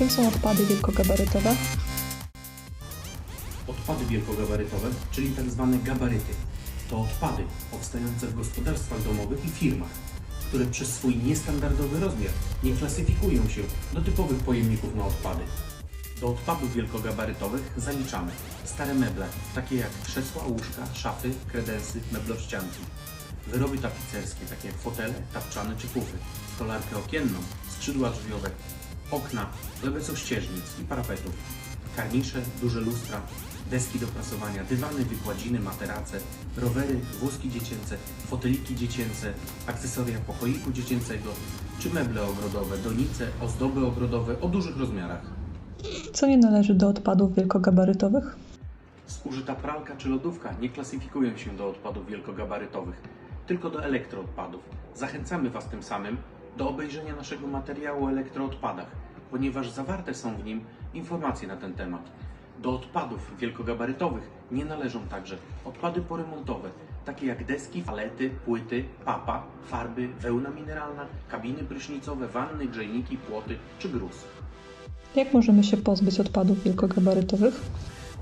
odpady wielkogabarytowe? Odpady wielkogabarytowe, czyli tak zwane gabaryty, to odpady powstające w gospodarstwach domowych i firmach, które przez swój niestandardowy rozmiar nie klasyfikują się do typowych pojemników na odpady. Do odpadów wielkogabarytowych zaliczamy stare meble, takie jak krzesła, łóżka, szafy, kredensy, meblościanki, wyroby tapicerskie, takie jak fotele, tapczany czy pufy, stolarkę okienną, skrzydła drzwiowe, okna, lebecościeżnic i parapetów, karnisze, duże lustra, deski do prasowania, dywany, wykładziny, materace, rowery, wózki dziecięce, foteliki dziecięce, akcesoria pokoiku dziecięcego, czy meble ogrodowe, donice, ozdoby ogrodowe o dużych rozmiarach. Co nie należy do odpadów wielkogabarytowych? Zużyta pralka czy lodówka nie klasyfikują się do odpadów wielkogabarytowych, tylko do elektroodpadów. Zachęcamy Was tym samym do obejrzenia naszego materiału o elektroodpadach, ponieważ zawarte są w nim informacje na ten temat. Do odpadów wielkogabarytowych nie należą także odpady poremontowe, takie jak deski, palety, płyty, papa, farby, wełna mineralna, kabiny prysznicowe, wanny, grzejniki, płoty czy gruz. Jak możemy się pozbyć odpadów wielkogabarytowych?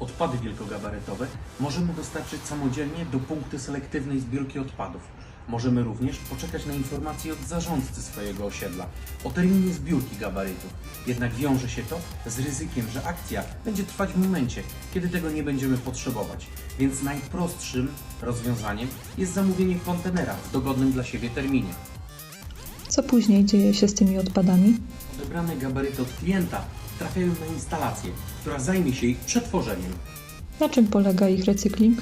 Odpady wielkogabarytowe możemy dostarczyć samodzielnie do punktu selektywnej zbiórki odpadów. Możemy również poczekać na informacje od zarządcy swojego osiedla o terminie zbiórki gabarytów. Jednak wiąże się to z ryzykiem, że akcja będzie trwać w momencie, kiedy tego nie będziemy potrzebować. Więc najprostszym rozwiązaniem jest zamówienie kontenera w dogodnym dla siebie terminie. Co później dzieje się z tymi odpadami? Odebrane gabaryty od klienta trafiają na instalację, która zajmie się ich przetworzeniem. Na czym polega ich recykling?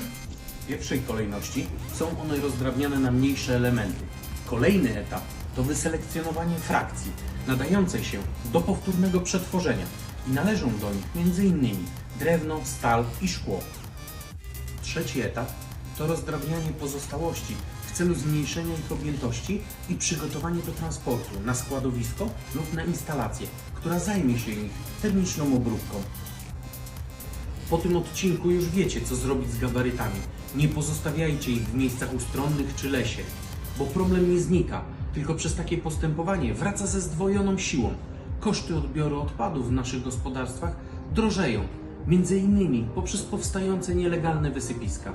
W pierwszej kolejności są one rozdrabniane na mniejsze elementy. Kolejny etap to wyselekcjonowanie frakcji nadającej się do powtórnego przetworzenia i należą do nich m.in. drewno, stal i szkło. Trzeci etap to rozdrabnianie pozostałości w celu zmniejszenia ich objętości i przygotowanie do transportu na składowisko lub na instalację, która zajmie się ich termiczną obróbką. Po tym odcinku już wiecie, co zrobić z gabarytami. Nie pozostawiajcie ich w miejscach ustronnych czy lesie, bo problem nie znika, tylko przez takie postępowanie wraca ze zdwojoną siłą. Koszty odbioru odpadów w naszych gospodarstwach drożeją, między innymi poprzez powstające nielegalne wysypiska.